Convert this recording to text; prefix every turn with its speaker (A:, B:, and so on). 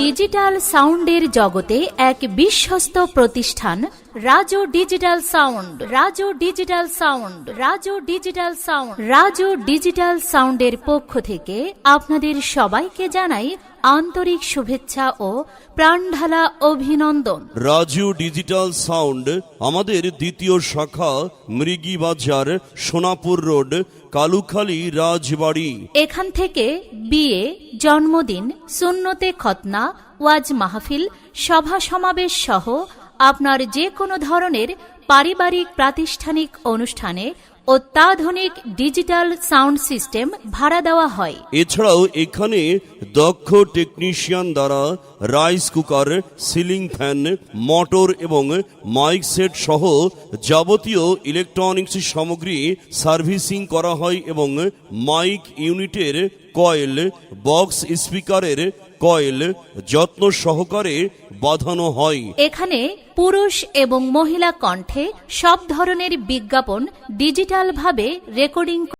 A: Digital সাউন্ডের জগতে এক বিশ্বস্ত প্রতিষ্ঠান Rajo digital sound Rajo digital sound Rajo digital sound Rajo digital সাউন্ডের পক্ষ থেকে আপনাদের সবাইকে জানাই আন্তরিক শুভেচ্ছা ও প্রাণঢালা অভিনন্দন।
B: রাজু ডিজিটাল সাউন্ড আমাদের দ্বিতীয় শাখা মৃগী বাজার সোনাপুর রোড কালুখালী রাজবাড়ি।
A: এখান থেকে বিয়ে জন্মদিন সুন্নতে খতনা ওয়াজ মাহফিল সভা সমাবেশ সহ আপনার যে কোনো ধরনের পারিবারিক প্রাতিষ্ঠানিক অনুষ্ঠানে অত্যাধুনিক ডিজিটাল সাউন্ড সিস্টেম ভাড়া দেওয়া হয়।
B: এছাড়াও এখানে দক্ষ টেকনিশিয়ান দ্বারা rice cooker, ceiling fan, motor এবং মাইক সেট সহ যাবতীয় ইলেকট্রনিক্স সামগ্রী সার্ভিসিং করা হয় এবং মাইক ইউনিটের কয়েল, বক্স স্পিকারের কয়েল যত্ন সহকারে বাঁধানো হয়।
A: এখানে পুরুষ এবং মহিলা কণ্ঠে সব ধরনের বিজ্ঞাপন ডিজিটালভাবে রেকর্ডিং